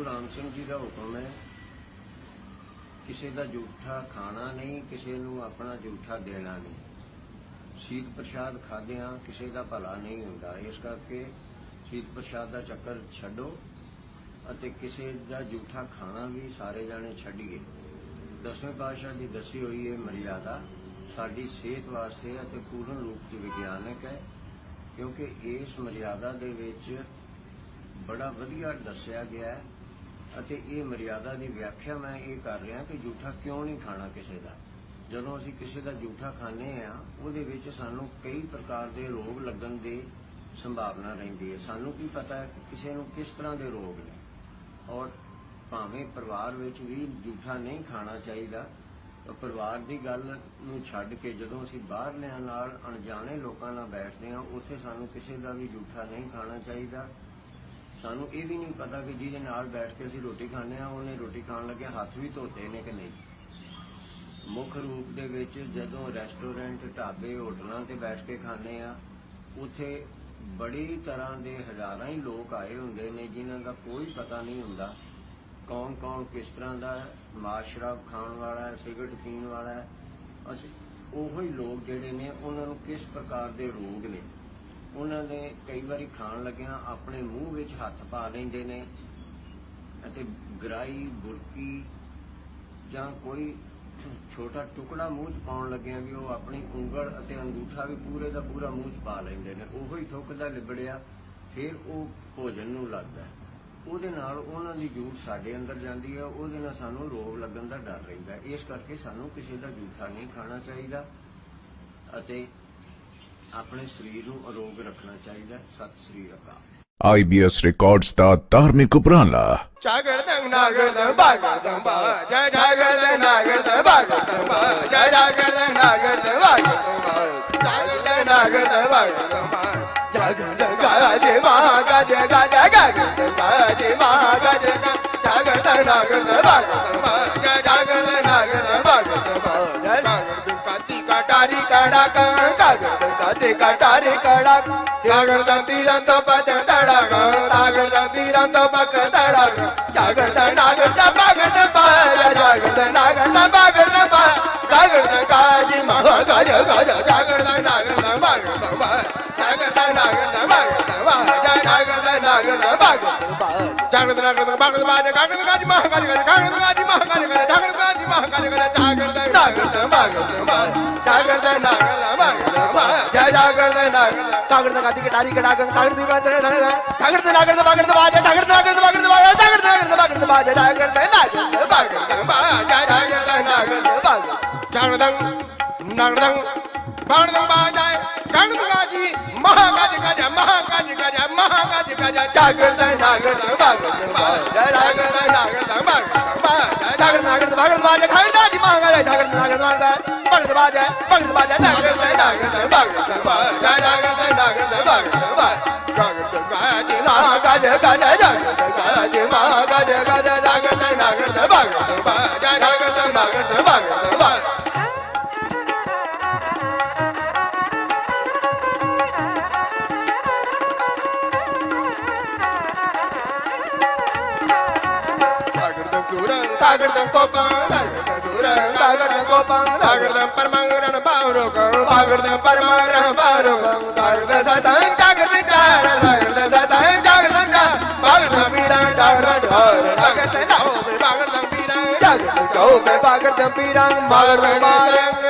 ਗੁਰੂ ਰਾਮ ਸਿੰਘ ਜੀ ਦਾ ਹੁਕਮ ਹੈ, ਕਿਸੇ ਦਾ ਝੂਠਾ ਖਾਣਾ ਨਹੀਂ, ਕਿਸੇ ਨੂੰ ਆਪਣਾ ਝੂਠਾ ਦੇਣਾ ਨਹੀਂ। ਸ਼ੀਤ ਪ੍ਰਸ਼ਾਦ ਖਾਦਿਆਂ ਕਿਸੇ ਦਾ ਭਲਾ ਨਹੀਂ ਹੁੰਦਾ। ਇਸ ਕਰਕੇ ਸ਼ੀਤ ਪ੍ਰਸ਼ਾਦ ਦਾ ਚੱਕਰ ਛੱਡੋ ਅਤੇ ਕਿਸੇ ਦਾ ਝੂਠਾ ਖਾਣਾ ਵੀ ਸਾਰੇ ਜਾਣੇ ਛੱਡੀਏ ਦਸਵੇਂ ਪਾਤਸ਼ਾਹ ਦੀ ਦੱਸੀ ਹੋਈ ਇਹ ਮਰਿਆਦਾ ਸਾਡੀ ਸਿਹਤ ਵਾਸਤੇ ਅਤੇ ਪੂਰਨ ਰੂਪ 'ਚ ਵਿਗਿਆਨਕ ਹੈ, ਕਿਉਂਕਿ ਇਸ ਮਰਿਆਦਾ ਦੇ ਵਿੱਚ ਬੜਾ ਵਧੀਆ ਦੱਸਿਆ ਗਿਆ ਹੈ ਅਤੇ ਇਹ ਮਰਿਆਦਾ ਦੀ ਵਿਆਖਿਆ ਮੈਂ ਇਹ ਕਰ ਰਿਹਾ ਕਿ ਝੂਠਾ ਕਿਉਂ ਨਹੀਂ ਖਾਣਾ ਕਿਸੇ ਦਾ? ਜਦੋਂ ਅਸੀਂ ਕਿਸੇ ਦਾ ਝੂਠਾ ਖਾਂਦੇ ਆ ਉਹਦੇ ਵਿੱਚ ਸਾਨੂੰ ਕਈ ਪ੍ਰਕਾਰ ਦੇ ਰੋਗ ਲੱਗਣ ਦੀ ਸੰਭਾਵਨਾ ਰਹਿੰਦੀ ਹੈ। ਸਾਨੂੰ ਕੀ ਪਤਾ ਹੈ ਕਿ ਕਿਸੇ ਨੂੰ ਕਿਸ ਤਰ੍ਹਾਂ ਦੇ ਰੋਗ ਨੇ? ਔਰ ਭਾਵੇਂ ਪਰਿਵਾਰ ਵਿੱਚ ਵੀ ਝੂਠਾ ਨਹੀਂ ਖਾਣਾ ਚਾਹੀਦਾ ਪਰਿਵਾਰ ਦੀ ਗੱਲ ਨੂੰ ਛੱਡ ਕੇ ਜਦੋਂ ਅਸੀਂ ਬਾਹਰਲਿਆਂ ਨਾਲ ਅਣਜਾਣੇ ਲੋਕਾਂ ਨਾਲ ਬੈਠਦੇ ਹਾਂ, ਉੱਥੇ ਸਾਨੂੰ ਕਿਸੇ ਦਾ ਵੀ ਝੂਠਾ ਨਹੀਂ ਖਾਣਾ ਚਾਹੀਦਾ। ਸਾਨੂੰ ਇਹ ਵੀ ਨਹੀਂ ਪਤਾ ਕਿ ਜਿਹਦੇ ਨਾਲ ਬੈਠ ਕੇ ਅਸੀਂ ਰੋਟੀ ਖਾਂਦੇ ਆ ਉਹਨੇ ਰੋਟੀ ਖਾਣ ਲੱਗੇ ਹੱਥ ਵੀ ਧੋਤੇ ਨੇ ਕਿ ਨਹੀਂ? ਮੁੱਖ ਰੂਪ ਦੇ ਵਿੱਚ ਜਦੋਂ ਰੈਸਟੋਰੈਂਟ, ਢਾਬੇ, ਹੋਟਲਾਂ ਤੇ ਬੈਠ ਕੇ ਖਾਂਦੇ ਆ ਉੱਥੇ ਬੜੀ ਤਰ੍ਹਾਂ ਦੇ ਹਜ਼ਾਰਾਂ ਹੀ ਲੋਕ ਆਏ ਹੁੰਦੇ ਨੇ ਜਿਨ੍ਹਾਂ ਦਾ ਕੋਈ ਪਤਾ ਨਹੀਂ ਹੁੰਦਾ ਕੌਣ ਕੌਣ ਕਿਸ ਤਰ੍ਹਾਂ ਦਾ ਹੈ ਮਾਸ ਸ਼ਰਾਬ ਖਾਣ ਵਾਲਾ ਹੈ, ਸਿਗਰਟ ਪੀਣ ਵਾਲਾ ਹੈ। ਅਤੇ ਉਹੋ ਹੀ ਲੋਕ ਜਿਹੜੇ ਨੇ, ਉਹਨਾਂ ਨੂੰ ਕਿਸ ਪ੍ਰਕਾਰ ਦੇ ਰੋਗ ਨੇ? ਉਹਨਾਂ ਦੇ ਕਈ ਵਾਰੀ ਖਾਣ ਲੱਗਿਆਂ ਆਪਣੇ ਮੂੰਹ ਵਿੱਚ ਹੱਥ ਪਾ ਲੈਂਦੇ ਨੇ ਅਤੇ ਗਰਾਈ, ਬੁਰਕੀ ਜਾਂ ਕੋਈ ਛੋਟਾ ਟੁਕੜਾ ਮੂੰਹ 'ਚ ਪਾਉਣ ਲੱਗਿਆਂ ਵੀ ਉਹ ਆਪਣੀ ਉਂਗਲ ਅਤੇ ਅੰਗੂਠਾ ਵੀ ਪੂਰੇ ਦਾ ਪੂਰਾ ਮੂੰਹ 'ਚ ਪਾ ਲੈਂਦੇ ਨੇ ਉਹੋ ਹੀ ਥੁੱਕਦਾ ਲਿਬੜਿਆ, ਫਿਰ ਉਹ ਭੋਜਨ ਨੂੰ ਲੱਗਦਾ ਹੈ। ਉਹਦੇ ਨਾਲ ਉਹਨਾਂ ਦੀ ਜੂਠ ਸਾਡੇ ਅੰਦਰ ਜਾਂਦੀ ਹੈ, ਉਹਦੇ ਨਾਲ ਸਾਨੂੰ ਰੋਗ ਲੱਗਣ ਦਾ ਡਰ ਰਹਿੰਦਾ ਇਸ ਕਰਕੇ ਸਾਨੂੰ ਕਿਸੇ ਦਾ ਜੂਠਾ ਨਹੀਂ ਖਾਣਾ ਚਾਹੀਦਾ ਅਤੇ ਆਪਣੇ ਸਰੀਰ ਨੂੰ ਅਰੋਗ ਰੱਖਣਾ ਚਾਹੀਦਾ ਸਤਿ ਸ੍ਰੀ ਅਕਾਲ IBS ਰਿਕਾਰਡਸ ਦਾ ਧਾਰਮਿਕ ਉਪਰਾਲਾ ਜਾਗਰਦੰ ਨਾਗਰਦੰ ਬਾਗਰਦੰ ਬਾ ਜੈ ਜਾਗਰਦੰ ਨਾਗਰਦੰ ਬਾਗਰਦੰ ਬਾ ਜੈ ਜਾਗਰਦੰ ਨਾਗਰਦੰ ਬਾਗਰਦੰ ਬਾ ਜਾਗਰਦੰ ਨਾਗਰਦੰ ਬਾਗਰਦੰ ਬਾ ਜਾਗਰਦੰ ਗਾਜੇ ਮਾ ਗਾਜੇ ਗਾਜੇ ਜਾਗਰਦੰ ਗਾਜੇ ਮਾ ਗਾਜੇ ਗਾ ਜਾਗਰਦੰ ਨਾਗਰਦੰ ਬਾਗਰਦੰ ਬਾ ਜੈ ਜਾਗਰਦੰ ਨਾਗਰਦੰ ਬਾਗਰਦੰ ਬਾ ਜੈ ਜਾਗਰਦੰ ਕਾਤੀ ਕਟਾਰੀ ਕੜਾ ਕਾਂ ਜਾਗਰਦੰ ਕਾਤੀ ਕਟਾਰੀ ਕੜਾ ਜਾਗਰਦੰ ਤੀਰਾਂ ਤੋਂ ਪਤ ਤੜਾ ਗਾ ਜਾਗਰਦੰ ਤੀਰਾਂ ਤੋਂ ਪਕ ਤੜਾ ਗਾ ਜਾਗਰਦੰ ਨਾਗਰਦੰ ਬਾਗਰਦੰ ਬਾ ਜੈ ਜਾਗਰਦੰ ਨਾਗਰਦੰ ਬਾਗਰਦੰ ਬਾ ਜਾਗਰਦੰ ਕਾਜੀ ਮਾ ਗਾਜ ਗਾਜ ਜਾਗਰਦੰ ਨਾਗਰਦੰ ਬਾਗਰਦੰ ਬਾ ਜਾਗਰਦੰ ਨਾਗਰਦੰ ਬਾਗਰਦੰ ਬਾ ਜੈ ਜਾਗਰਦੰ ਨਾਗਰਦੰ ਬਾਗਰਦੰ ਬਾ ਜਾਗਰਦੰ ਨਾਗਰਦੰ ਬਾਗਰਦੰ ਬਾ ਜੈ ਜਾਗਰਦੰ ਕਾਜੀ ਮਾ ਗਾਜ ਗਾਜ ਜਾਗਰਦੰ ਕਾਜੀ ਮਾ ਗਾਜ ਗਾਜ ਜਾਗਰਦੰ ਕਾਜੀ ਮਾ ਗਾਜ ਗਾਜ ਜਾਗਰਦੰ ਨਾਗਰਦੰ ਬਾਗਰਦੰ ਬਾ ਜਾਗਰਦੰ ਨਾਗਰਦੰ ਬਾਗਰਦੰ ਬਾ ਜੈ ਜਾਗਰਦੰ തകർന്ന് കത്തിക്കിട്ട് അരിക്കടാക്ക തകർത്ത് തകർത്ത് തകർത്ത് പകർത്ത് പാറ്റ തകർത്ത് തകർത്ത് പകർത്ത് പാറ്റ തകർത്ത് തകർത്ത് പകർത്ത് പാറ്റ തകർത്ത് മഹാകാജി മഹാകാജി മഹാകാജി भगत बाजा भगत बाजा जागृत जागृत भगत बाजा जागृत जागृत भगत बाजा जागृत गाजे मा गाजे गाजे जागृत गाजे मा गाजे गाजे जागृत जागृत भगत बाजा जागृत जागृत भगत ਨਾਗਰਦੰ ਬਾਗਰਦੰ ਬਾ ਜੈ ਜਾਗਰਦੰ ਨਾਗਰਦੰ ਬਾਗਰਦੰ ਬਾ ਜੈ ਜਾਗਰਦੰ ਜੀ ਮਹਾ ਗਾਜ ਜਾਗਰਦੰ ਨਾਗਰਦੰ ਬਾਗਰਦੰ ਬਾਗਰਦੰ ਬਾ ਜੈ ਬਾਗਰਦੰ ਬਾ ਜੈ ਜਾਗਰਦੰ ਨਾਗਰਦੰ ਬਾਗਰਦੰ ਬਾ ਜੈ ਜਾਗਰਦੰ ਨਾਗਰਦੰ ਬਾਗਰਦੰ ਬਾ ਜਾਗਰਦੰ ਕਾਜੀ ਮਹਾ ਗਾਜ ਗਾਜ ਜਾਗਰਦੰ ਕਾਜੀ ਮਹਾ ਗਾਜ ਗਾਜ ਜਾਗਰਦੰ ਨਾਗਰਦੰ ਬਾਗਰਦੰ ਬਾ ਜੈ ਜਾਗਰਦੰ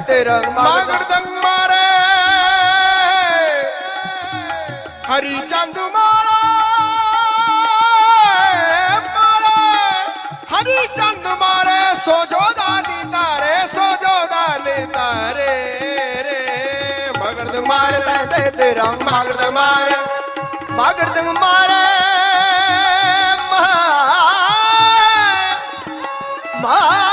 ਮਾਰੇ ਤਨ ਤੇ ਤੇ ਰੰਗ ਮਾਗੜ ਦੰਗ ਮਾਰੇ। ਹਰੀ ਚੰਦ ਮਾਰੇ ਮਾਰੇ। ਹਰੀ ਚੰਦ ਮਾਰੇ ਸੋਜੋ ਦਾਨੀ ਤਾਰੇ ਸੋਜੋ ਦਾਨੀ ਤਾਰੇ ਰੇ। ਮਗੜ ਦੰਗ ਮਾਰੇ। ਤੇ ਤੇ ਰੰਗ ਮਗੜ ਦੰਗ ਮਾਰੇ। ਮਗੜ ਦੰਗ ਮਾਰੇ ਮਾਰੇ।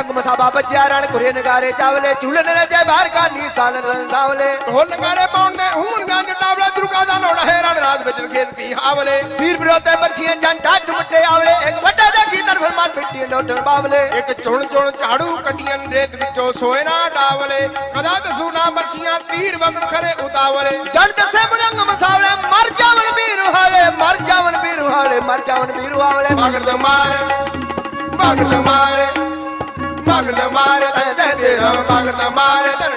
ਜਗ ਮਸਾਬਾ ਬੱਜਿਆ ਰਣ ਕੁਰੇ ਨਗਾਰੇ ਚਾਵਲੇ ਝੁਲਨ ਰਜੇ ਬਾਹਰ ਕਾ ਨੀਸਾਨ ਰੰਦਾਵਲੇ ਢੋਲ ਨਗਾਰੇ ਪਾਉਂਦੇ ਹੂਣ ਗੰਨ ਟਾਵਲੇ ਦੁਰਗਾ ਦਾ ਲੋੜਾ ਹੈ ਰਣ ਰਾਤ ਵਿੱਚ ਖੇਤ ਕੀ ਹਾਵਲੇ। ਵੀਰ ਵਿਰੋਧੇ ਮਰਸ਼ੀਆਂ ਜੰਟਾ ਟੁੱਟੇ ਆਵਲੇ ਇੱਕ ਵੱਡਾ ਦਾ ਕੀਰਤਨ ਫਰਮਾਨ ਮਿੱਟੀ ਨੋਟਣ ਬਾਵਲੇ। ਇੱਕ ਚੁਣ ਚੁਣ ਝਾੜੂ ਕੱਟੀਆਂ ਰੇਤ ਵਿੱਚੋਂ ਸੋਏ ਨਾ ਡਾਵਲੇ। ਕਦਾ ਦਸੂ ਨਾ ਮਰਸ਼ੀਆਂ ਤੀਰ ਵਗਣ ਖਰੇ ਉਤਾਵਲੇ। ਜਣ ਦਸੇ ਮੁਰੰਗ ਮਸਾਵਲੇ ਮਰ ਜਾਵਣ ਵੀਰ ਹਾਲੇ ਮਰ ਜਾਵਣ ਵੀਰ ਹਾਲੇ ਮਰ ਜਾਵਣ ਵੀਰ ਹਾਲੇ ਦੇ ਮਾਰੇ ਦੇ ਮਾਰੇ। ਮਗਰ ਦੇ ਮਾਰੇ ਤੇ ਤੇ ਤੇਰਾ ਮਗਰ ਦੇ ਮਾਰੇ ਤੇ